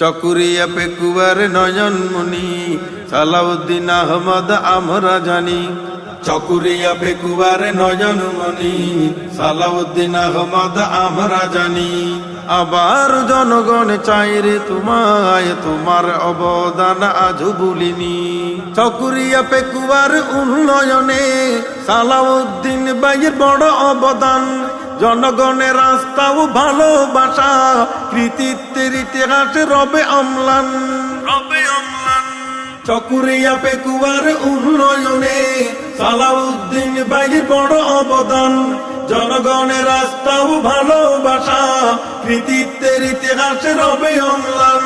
চকুরিয়া পেকুয়ার নয়নমণি, সালাউদ্দিন আহমদ আমরা জানি। চকুরিয়া পেকুয়ার নয়নমণি, সালাউদ্দিন আহমদ আমরা জানি। আবার জনগণ চাই রে তোমায়, তোমার অবদান আজও ভুলিনি। চকুরিয়া পেকুয়ার উন্নয়নে সালাউদ্দিন বাইয়ের বড় অবদান। জনগণের রাস্তাও ভালোবাসা কৃতিত্বের ইতিহাসে রবে অম্লান রবে অম্লান চকুরিয়া পেকুয়ার উন্নয়নে সালাউদ্দিন বাইয়ের বড় অবদান। জনগণের রাস্তাও ভালোবাসা কৃতিত্বের ইতিহাসে রবে অম্লান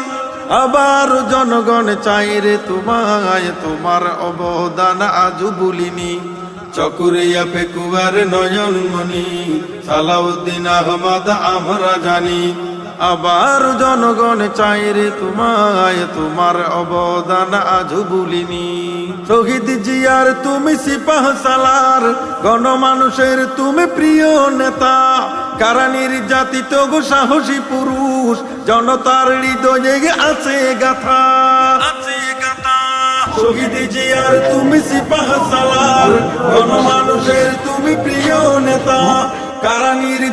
আবার জনগণ চাই রে তোমায় তোমার অবদান আজও ভুলিনি। চকুরিয়া পেকুয়ার নয়নমণি সালাউদ্দিন আহমদ আমরা জানি। আবার জনগণ চাই রে তোমায় তোমার অবদান আজও ভুলিনি। শহীদ জিয়ার তুমি সিপাহ সালার গণমানুষের তুমি প্রিয় নেতা। কারানির জাতি তো গো সাহসী পুরুষ জনতার হৃদয়ে আছে গাথা। আছে গাথা। শহীদ জিয়ার তুমি সিপাহ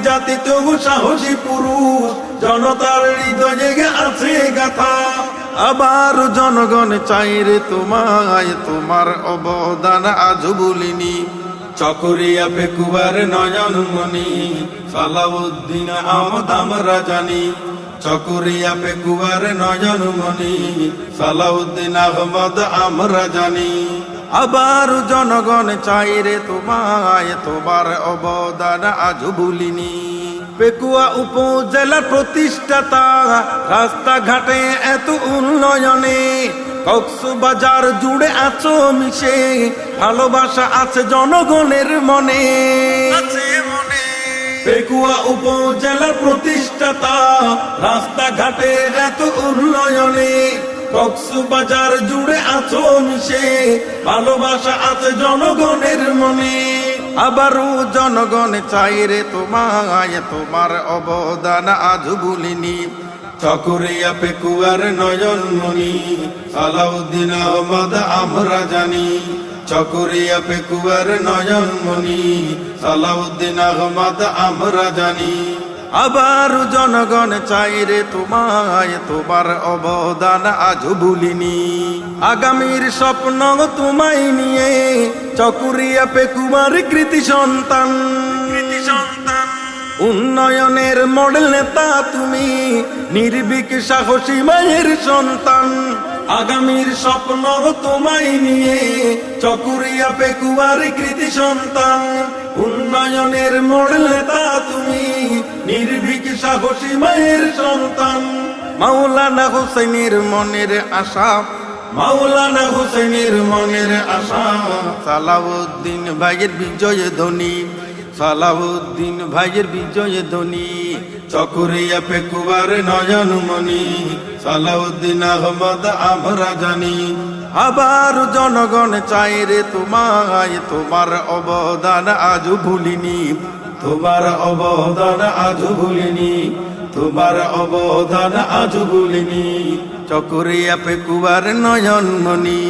জাতি তবু সাহসী পুরুষ। জনতার হৃদয়ে আছে গাথা। আবার জনগণ চাই রে তোমায়, তোমার অবদান আজ বলিনি চকরিয়া পেকুয়ার নয়নমণি সালাউদ্দিন আহমদ আমরা জানি চকরিয়া পেকুয়ার নয়নমণি সালাউদ্দিন আহমদ আমরা জানি আবার জনগণ চাই রে তোমায় তোমার অবদান আজ ভুলিনি। পেকুয়া উপজেলার প্রতিষ্ঠাতা রাস্তাঘাটে এত উন্নয়নে কক্সবাজার জুড়ে আছো মিশে ভালোবাসা আছে জনগণের মনে। আছে মনে। পেকুয়া উপজেলার প্রতিষ্ঠাতা রাস্তাঘাটে এত উন্নয়নে কক্সবাজার জুড়ে আছো মিশে, ভালোবাসা আছে জনগণের মনে। আবারও জনগণ চাই রে তোমায়, তোমার অবদান আজ ভুলিনি। চকরিয়া পেকুয়ার নয়নমণি সালাউদ্দিন আহমদ আমরা জানি। চকরিয়া পেকুয়ার নয়নমণি সালাউদ্দিন আহমদ আমরা জানি। আবার জনগণ চাই রে তোমায় তোমার অবদান আজ ভুলিনি। আগামীর স্বপ্ন তোমায় নিয়ে চকুরিয়া পেকুমার কৃতি সন্তান। কৃতি সন্তান। উন্নয়নের মডেল নেতা তুমি নির্বিক সাহসী মায়ের সন্তান। আগামীর স্বপ্ন তোমায় নিয়ে চকুরিয়া পেকুয়ার কৃতি সন্তান। উন্নয়নের মডেল নেতা তুমি সাহসী মায়ের সন্তান। মাওলানা হোসেনের মনের আশা। মাওলানা হোসেনের মনের আশা। সালাউদ্দিন ভাইয়ের বিজয় ধ্বনি। সালাউদ্দিন ভাইয়ের বিজয় ধ্বনি। চকরিয়া পেকুয়ার নয়নমণি সালাউদ্দিন আহমদ, আমরা জানি। আবার জনগণ চাই রে তোমায়, তোমার অবদান আজ ভুলিনি। তোমার অবদান আজ ভুলিনি তোমার অবদান আজ ভুলিনি চকরিয়া পেকুয়ার নয়নমণি